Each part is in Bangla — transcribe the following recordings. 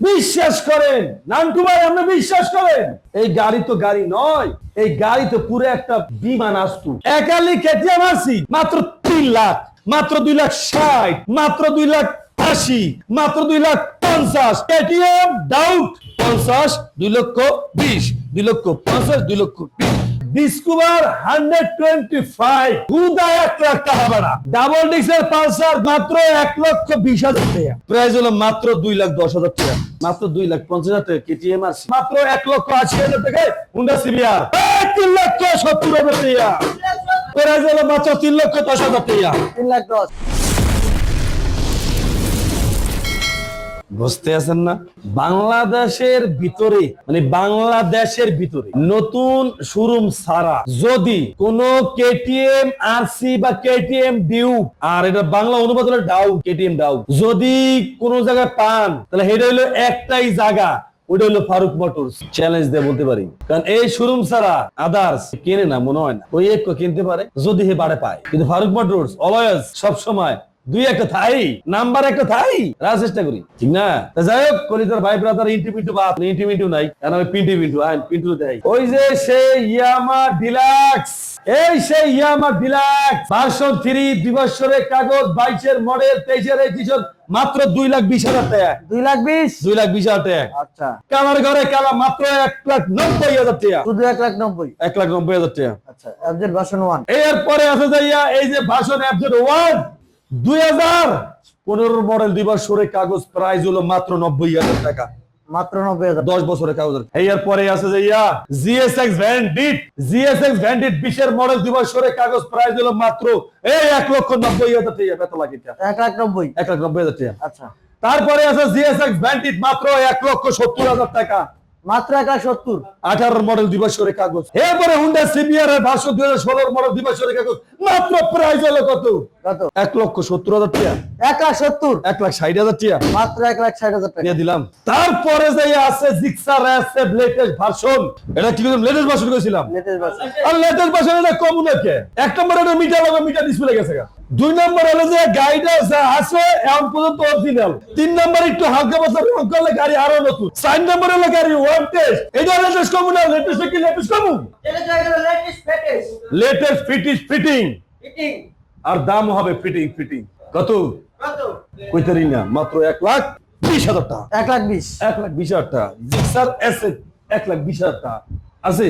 বিশ্বাস করেন। নান্টু ভাই, আপনি বিশ্বাস করেন? এই গাড়ি তো গাড়ি নয়, এই গাড়ি পুরো একটা বিমান আসতু। একালি কেটিএম আসি মাত্র তিন লাখ, মাত্র দুই লাখ ষাট, মাত্র দুই লাখ আশি, মাত্র দুই লাখ পঞ্চাশ। কেটিএম ডাউট পঞ্চাশ, দুই লক্ষ বিশ, দুই লক্ষ পঞ্চাশ, দুই লক্ষ বিশ। ডিসকভার হান্ড্রেড টোয়েন্টি ফাইভ হুদা এক লাখ টাকা ভাড়া। ডাবল ডিক্সের পালসার মাত্র এক লক্ষ বিশ হাজার টাকা। প্রাইস হলো মাত্র দুই লাখ দশ হাজার টাকা। মাত্র দুই লাখ পঞ্চাশ হাজার টাকা কেটিএম আছে। মাত্র এক লক্ষ আশি হাজার টাকায় হুন্ডা সিবিআর তিন লক্ষ সত্তর হাজার টাকা। তিন লক্ষ দশ হাজার টাকা। তিন লাখ দশ। বুঝতে আছেন না? বাংলাদেশের ভিতরে মানে বাংলাদেশের ভিতরে নতুন শোরুম ছাড়া যদি কোন কেটিএম আরসি বা কেটিএম ডিউ আর এটা বাংলা অনুবাদ হলো ডাউ কেটিএম ডাউ, যদি কোন জায়গায় পান, তাহলে এটা হলো একটাই জায়গা ওটা হলো ফারুক মোটরস। চ্যালেঞ্জ দিয়ে বলতে পারি। কারণ এই শোরুম ছাড়া আদার্স কেনে না, মনে হয় না। ওই এক কিনতে পারে, যদি হে বাড়ে পায়। কিন্তু ফারুক মোটরস অলওয়েজ সব সময় দুই একটা থাই নাম্বার একটা থাই রাজ চেষ্টা করি। ঠিক না? তা যাই হোক কলিতার ভাই ব্রাদার ইন্টু পিন্টু বাপ ইন্টু নাই কারণ আমি পিন্টু পিন্টু আইন পিন্টু দেয় ওই যে সেই ইয়ামা ডিলাক্স এই সেই ইয়ামা ডিলাক্স ভার্সন থ্রি দুই বছরের কাগজ বাইশের মডেল তেইশের এডিশন মাত্র দুই লাখ বিশ হাজার টাকা। দুই লাখ বিশ? দুই লাখ বিশ হাজার টাকা। আচ্ছা। কালার ঘরে কালা মাত্র এক লাখ নব্বই হাজার টাকা। শুধু এক লাখ নব্বই? এক লাখ নব্বই হাজার টাকা। আচ্ছা অ্যাবজেট ভার্সন ওয়ান এরপরে আছে যাইয়া এই যে ভাষণ অ্যাপজেট ওয়ান দুই হাজার। পনেরো মডেল দুই বছরের কাগজ প্রাইস হলো মাত্র নব্বই হাজার টাকা। মাত্র নব্বই হাজার দশ বছরের কাগজ এরপরে আছে যে ইয়া জিএসএক্স ভ্যান্ডিট জিএসএক্স ভ্যান্ডিট বিশের মডেল দুই বছরের কাগজ প্রাইস হলো মাত্র এই এক লক্ষ নব্বই হাজার টাকা। বেত লাগে এক লাখ নব্বই। এক লাখ নব্বই হাজার টাকা। আচ্ছা। তারপরে আছে জিএসএক্স ভ্যান্ডিট মাত্র এক লক্ষ সত্তর হাজার টাকা। মাত্র এক লাখ সত্তর আঠারো মডেল দুই বছরের কাগজ। এরপরে হুন্ডা সিবিআর এর ভাষ্য দুই হাজার ষোলোর মডেল দুই বছরের কাগজ। মাত্র প্রাইস হলো কত? কত? এক লক্ষ সত্তর হাজার টাকা। এক লাখ সত্তর এক লাখ ষাট হাজার টাকা। মাত্র এক লাখ ষাট হাজার টাকা। দিলাম। তারপরে যে আছে জিক্সার লেটেস্ট ভার্সন এটা কি লেটেস্ট ভার্সন করেছিলাম লেটেস্ট ভার্সন আর লেটেস্ট ভার্সন এটা কম নাকি এক নম্বর এটা মিটার লাগবে মিটার ডিসপ্লে গেছে গা। দুই নম্বর হলো যে গাড়িটা আছে এখন পর্যন্ত অরিজিনাল তিন নম্বর একটু হালকা বছর রং করলে গাড়ি আরও নতুন। চার নম্বর হলো গাড়ি ওয়ান টেস্ট এটা লেটেস্ট কমু না লেটেস্ট কি লেটেস্ট কমু? লেটেস্ট ফিটিং ফিটিং আর দাম হবে ফিটিং ফিটিং কত? কইতারি না মাত্র এক লাখ বিশ হাজার টাকা। এক লাখ বিশ। এক লাখ বিশ হাজার টাকা। জিক্সার এসে এক লাখ বিশ হাজার টাকা। আছে?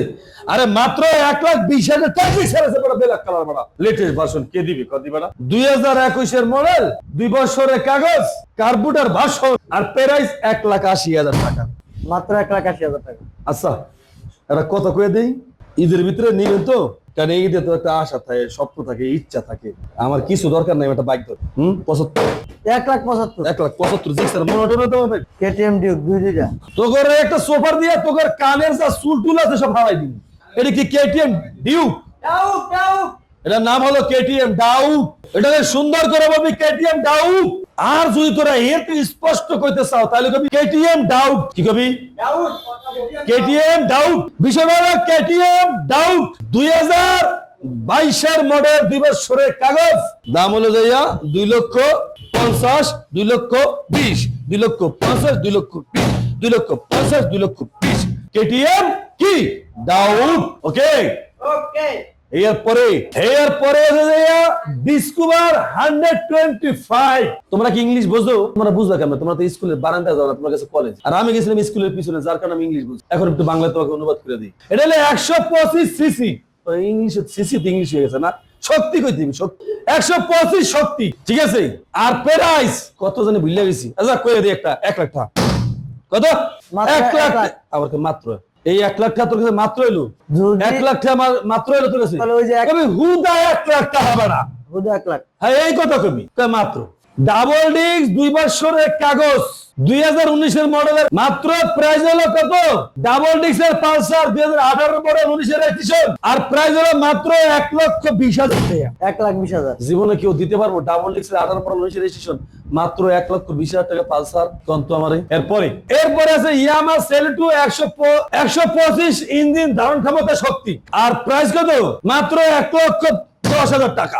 আরে মাত্র এক লাখ বিশ হাজার তেত্রিশ হাজার বড় বেলাক কালার বড় লেটেস্ট ভার্সন কে দিবে কত দিবে না? দুই হাজার একুশের মডেল দুই বছরের কাগজ কার্বুটার ভার্সন আর প্রাইস এক লাখ আশি হাজার টাকা। মাত্র এক লাখ আশি হাজার টাকা। আচ্ছা এটা কত করে দেই? ঈদের ভিতরে নিবেন তো? কারণ তো একটা আশা থাকে স্বপ্ন থাকে ইচ্ছা থাকে। আমার কিছু দরকার নাই একটা বাইক ধর। হুম? পঁচাত্তর। এক লাখ পঁচাত্তর। এক লাখ পঁচাত্তর জিক্সার মনে তো হবে। কেটিএম ডিউক দুই দুইটা। তোকে একটা সোফার দিয়ে তোকে কানের যা চুল টুল আছে সব হারাই দিবি। এটা কি কেটিএম ডিউ এটার নাম হলো কেটিএম ডাউট এটাকে সুন্দর করে বলবি কেটিএম ডাউট আর যদি তোরা এর স্পষ্ট করতে চাও তাহলে কবি কেটিএম ডাউট। কি কবি? KTM Duke. বিষয় কেটিএম ডাউট। দুই হাজার বাইশের মডেল দুই বছরের কাগজ। দাম হলো যাইয়া দুই লক্ষ পঞ্চাশ দুই লক্ষ বিশ দুই লক্ষ পঞ্চাশ দুই লক্ষ বিশ দুই লক্ষ পঞ্চাশ দুই লক্ষ বিশ। কেটিএম কি? ডাউট। ওকে। এরপরে এরপরে ডিসকভার হান্ড্রেড টোয়েন্টি ফাইভ তোমরা কি ইংলিশ বুঝো? তোমরা বুঝবে তোমরা তো স্কুলের বারান্দায় যাও না তোমার কাছে কলেজ আর আমি গেছিলাম স্কুলের পিছনে যার কারণে আমি ইংলিশ বুঝি। এখন একটু বাংলা তোমাকে অনুবাদ করে দিই। এটা হলো একশো পঁচিশ সিসি ইংলিশ সিসি তো ইংলিশ হয়ে গেছে না? শক্তি কই দিবি শক্তি একশো পঁচিশ শক্তি ঠিক আছে? আর প্রাইস কত জানি ভুলে গেছি। আচ্ছা কয়ে দিই একটা। এক লাখ টাকা। কত? এক লাখ লাখ। আবার মাত্র এই এক লাখ টাকা তোর কাছে মাত্র এলো? এক লাখ টাকা মাত্র এলো তোর কাছে? তাহলে ওই যে এক- হুদা এক লাখ টাকা হবে না হুদা এক লাখ। হ্যাঁ এই কথা কবি। মাত্র। ডাবল ডিস্ক দুই বছরের কাগজ। দুই হাজার উনিশের মডেলের মাত্র প্রাইস হলো কত? ডাবল ডিস্কের পালসার দুই হাজার আঠারো মডেল উনিশের এডিশন আর প্রাইস হলো মাত্র এক লক্ষ বিশ হাজার টাকা। এক লাখ বিশ হাজার। জীবনে কেউ দিতে পারব ডাবল ডিস্কের আঠারো মডেল উনিশের রেজিস্ট্রেশন মাত্র এক লক্ষ বিশ হাজার টাকা পালসার কন্ত আমার এরপরে এরপরে আছে ইয়ামা একশো একশো পঁচিশ ইঞ্জিন ধারণ ক্ষমতা শক্তি। আর প্রাইস কত? মাত্র এক লক্ষ দশ হাজার টাকা।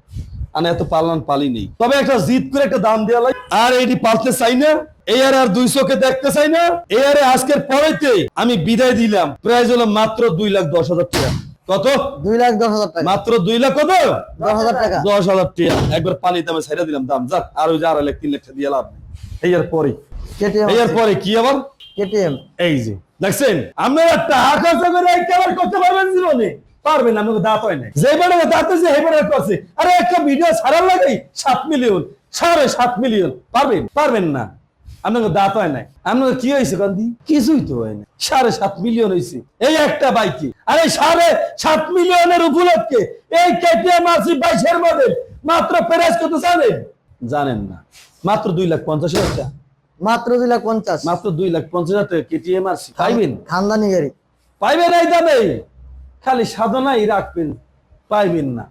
আমি এত পালন পালি নেই। তবে একটা জিদ করে একটা দাম দেওয়া লাগে। আর এটি পালতে চাই না এই আর দুই চোখে দেখতে চাই না এই আজকের পরেতে আমি বিদায় দিলাম। প্রাইস হলো মাত্র দুই লাখ দশ হাজার টাকা। কত? দুই লাখ দশ হাজার টাকা। মাত্র দুই লাখ কত? দশ হাজার টাকা। দশ হাজার টাকা। একবার পানি দামে ছেড়ে দিলাম দাম যাক। আর ওই যে আড়াই লাখ তিন লাখ দিয়ে লাভ নেই। এই পরে। আর পরে কি আবার? কেটিএম। এই যে দেখছেন? আপনারা টাকা খরচ করে করতে পারবেন জীবনে। পারবেন না আপনাকে দাঁত হয় না যে বেড়ে দাঁত হয়েছে সেই বেড়ে করছে আরে একটা ভিডিও ছাড়ার লাগে সাত মিলিয়ন সাড়ে সাত মিলিয়ন পারবেন পারবেন না। আপনাকে দাঁত হয় নাই। আপনাকে কি হয়েছে কান্দি কিছুই তো হয় না সাড়ে সাত মিলিয়ন হয়েছে। এই একটা বাইকে। আরে সাড়ে সাত মিলিয়নের উপলক্ষে এই কেটিএম আছে বাইশের মডেল মাত্র প্রাইস কত জানেন? জানেন না। মাত্র দুই লাখ পঞ্চাশ হাজার টাকা। মাত্র দুই লাখ পঞ্চাশ। মাত্র দুই লাখ পঞ্চাশ হাজার টাকা কেটিএম আর পাইবেন? খানদানি গাড়ি। পাইবেন এই দামে। খালি সাধনাই রাখবেন পাইবেন না।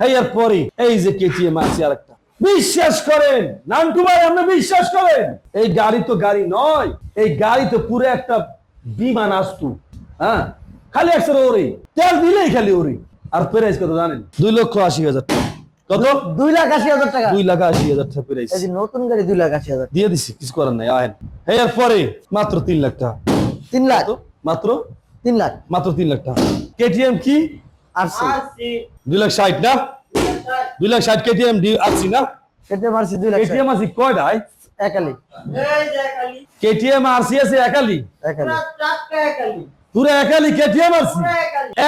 এই আর পরে এই যে কেটিএম আছে আর একটা বিশ্বাস করেন নান্টু ভাই আপনি বিশ্বাস করেন? এই গাড়ি তো গাড়ি নয় এই গাড়ি তো পুরো একটা বিমান আসতু হ্যাঁ? খালি একশো ওরে তেল দিলেই খালি ওরে আর প্রাইস কত জানেন? দুই লক্ষ আশি হাজার টাকা। কত? দুই লাখ আশি হাজার টাকা। দুই লাখ আশি হাজার টাকা প্রাইস। নতুন গাড়ি দুই লাখ আশি হাজার। দিয়ে দিছি কিছু করার নাই আহেন। এই আর পরে মাত্র তিন লাখ টাকা। তিন লাখ? মাত্র? তিন লাখ। মাত্র তিন লাখ টাকা। কেটিএম কি? আর সি দুই লাখ ষাট না? দুই লাখ ষাট কেটিএম ডি আসছি না? কেটিএম আর সি দুই লাখ কেটিএম আসি কয়টাই একালি। কেটিএম আরসি আছে একালি? একালি। পুরো একালি। কেটিএম আরসি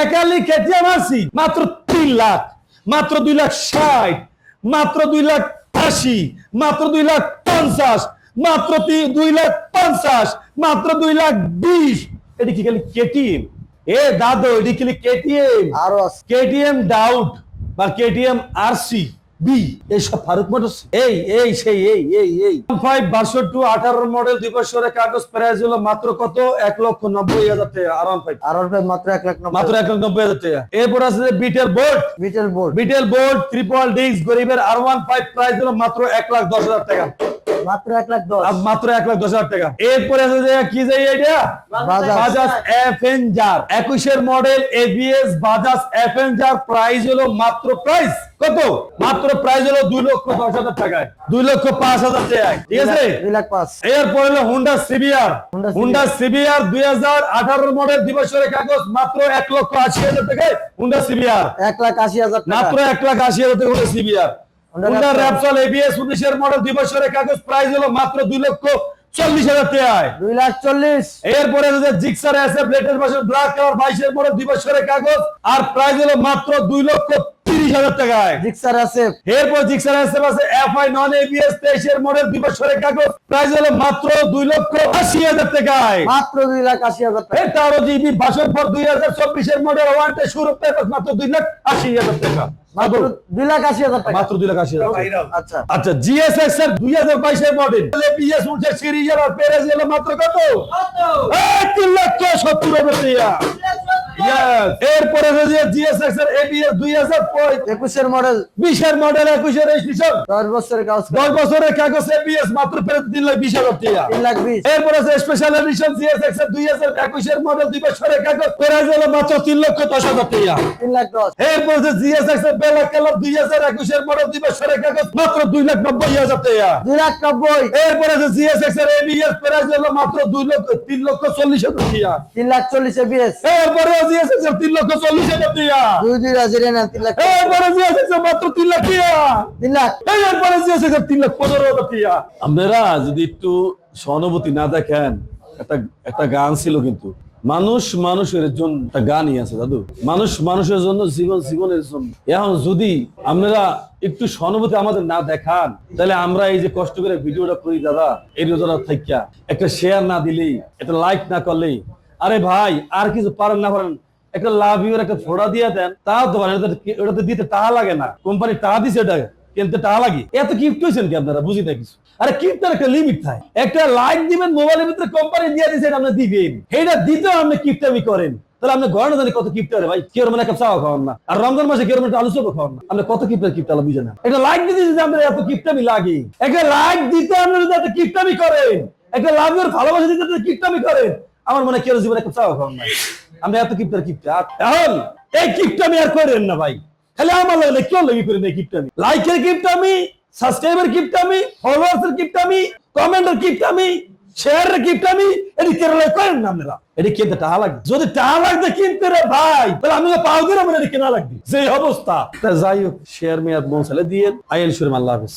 একালি। কেটিএম আরসি মাত্র তিন লাখ মাত্র দুই লাখ ষাট মাত্র দুই লাখ আশি মাত্র দুই লাখ পঞ্চাশ মাত্র দুই লাখ পঞ্চাশ মাত্র দুই লাখ বিশ। এটি কি খালি কেটিএম এ দাদু এটি খালি কেটিএম আরও আছে। কেটিএম ডাউট বা কেটিএম আরসি বি এইসব ফারুক মোটরস এই এই সেই এই এই এই। ফাইভ বারশো টু আঠারো মডেল দুই বছরের কাগজ প্রাইস হলো মাত্র কত? এক লক্ষ নব্বই হাজার টাকা আরাম ফাইভ আর ওর মাত্র এক লাখ মাত্র এক লক্ষ নব্বই হাজার টাকা। এরপর আছে বিটেল বোর্ড বিটেল বোর্ড বিটেল বোর্ড ট্রিপল ডিস্ক গরিবের আর ওয়ান ফাইভ প্রাইস হলো মাত্র এক লাখ দশ হাজার টাকা। মাত্র এক লাখ দশ। মাত্র এক লাখ দশ হাজার টাকা। এরপরে আছে যে কি যে এটা বাজাজ। বাজাজ একুশের model ABS Bajaj Avenger price হলো মাত্র প্রাইস কত? মাত্র প্রাইস হলো দুই লক্ষ দশ হাজার টাকায়। দুই লক্ষ পাঁচ হাজার টাকায়। ঠিক আছে? দুই লাখ পাঁচ। এরপর হলো হুন্ডা সিবিআর হুন্ডা সিবিআর দুই হাজার আঠারো মডেল দিবসের কাগজ মাত্র এক লক্ষ আশি হাজার টাকায় হুন্ডা সিবিআর এক লাখ আশি হাজার টাকা। মাত্র এক লাখ আশি হাজার টাকা সিবিআর হুন্ডা। র্যাপসল এবিএস উনিশের মডেল দিবসের কাগজ প্রাইস হলো মাত্র দুই লক্ষ চল্লিশ হাজার টাকায় দুই লাখ চল্লিশ এরপরে জিক্সার এসএফ লেটেস্ট বছর ব্ল্যাক কালার বাইশের মডেল দুই বছরের কাগজ আর প্রাইস হলো মাত্র দুই লক্ষ তিরিশ হাজার টাকায়। জিক্সার আছে। এরপর জিক্সার এসএফ আছে এফআই নন এবিএস তেইশের মডেল দুই বছরের কাগজ। প্রাইস হলো মাত্র দুই লক্ষ আশি হাজার টাকায়। মাত্র দুই লাখ আশি হাজার টাকা। তেরো জিবি বাসন ফর দুই হাজার চব্বিশের মডেল ওয়ানটে শুরু মাত্র দুই লাখ আশি হাজার টাকা। মাত্র দুই লাখ আশি হাজার টাকা। মাত্র দুই লাখ আশি হাজার টাকা। আচ্ছা। আচ্ছা এর দুই হাজার বাইশের মডেল আর পেরেজ এলো মাত্র কত? তিন লক্ষ সত্তর হাজার. এরপরে জিএসএক্স এর এবিএস দুই হাজার একুশের মডেল বিশের মডেল একুশের দশ বছরের কাগজ। দশ বছরের কাগজ এবিএস মাত্র তিন লাখ বিশ হাজার টাকা। তিন লাখ বিশ। এরপরে আছে স্পেশাল এডিশন জিএসএক্স এর দুই হাজার একুশের মডেল দুই বছরের কাগজ। প্রাইস হলো মাত্র তিন লক্ষ দশ হাজার টাকা। তিন লাখ দশ। এরপর যে জিএসএক্স এর ব্ল্যাক কালার দুই হাজার একুশের মডেল দুই বছরের কাগজ মাত্র দুই লাখ নব্বই হাজার টাকা। দুই লাখ নব্বই। এরপরে যে জিএসএক্স এর এবিএস প্রাইস হলো মাত্র দুই লক্ষ তিন লক্ষ চল্লিশ হাজার টাকা। তিন লাখ চল্লিশ এবিএস এরপরে এর তিন লক্ষ চল্লিশ হাজার টাকা দুই দুই হাজার নেন তিন লাখ এরপরে জিএসএক্স এর মাত্র তিন লাখ তিন লাখ। এরপরে জিএসএক্স এর তিন লাখ পনেরো হাজার আপনারা যদি একটু সহানুভূতি না দেখেন একটা একটা গান ছিল কিন্তু। মানুষ মানুষের জন্য একটা গানই আছে দাদু। মানুষ মানুষের জন্য জীবন জীবনের জন্য। এখন যদি আপনারা একটু সহানুভূতি আমাদের না দেখান তাহলে আমরা এই যে কষ্ট করে ভিডিওটা করি দাদা এই রোজারা থাইকা। একটা শেয়ার না দিলেই একটা লাইক না করলেই আরে ভাই আর কিছু পারেন না পারেন একটা লাভ ইউর একটা ফোড়া দিয়ে দেন তাও তো পারেন ওটা- ওটাতে দিতে টাকা লাগে না। কোম্পানি টাকা দিছে ওটা কিনতে টাকা লাগে। এত কিপ্ট হয়েছেন কি আপনারা? বুঝি না কিছু। আরে কিপ্টার একটা লিমিট থাকে। একটা লাইক দিবেন মোবাইলের ভিতরে কোম্পানি দিয়ে দিয়েছেন আপনি দিবেন। সেইটা দিতেও আপনি কিপটামি করেন। তাহলে আপনি গড় জানি কত কিপ্টারে ভাই, কেউ মানে একটা চাওয়া খাওয়ান না। আর রমজান মাসে কেউ মানে আলু চপও খাওয়ান না। আপনি কত কিপ্টার কিপ্টালা বুঝে না। এটা লাইক দিতে যদি আপনার এত কিপ্টামি লাগে। একটা লাইক দিতে আপনি যদি এত কিপ্টামি করেন, একটা লাভের ভালোবাসা দিতে কিপ্টামি করেন আমার মনে কেউ জীবনে একটা চাওয়া নাই। আমরা এত কিপ্টার কিপ্টা। এখন এই কিপ্টামি আর করেন না ভাই। খালি আমার লাগলে কেউ লাগি করেন এই কিপ্টামি লাইকের কিপ্টামি সাবস্ক্রাইবার কিপ্টামি ফলোয়ার্সের কিপ্টামি কমেন্টের কিপ্টামি শেয়ারের কিপ্টামি এটি কেরালায় করেন না আপনারা। এটি কিনতে টাকা লাগবে। যদি টাকা লাগবে কিনতে রে ভাই, তাহলে আমি পাও আমার এটি কেনা লাগবে। যে অবস্থা। তা যাই হোক শেয়ার মেয়াদ মৌসালে দিয়ে আইএল শুরু আল্লাহ হাফিজ।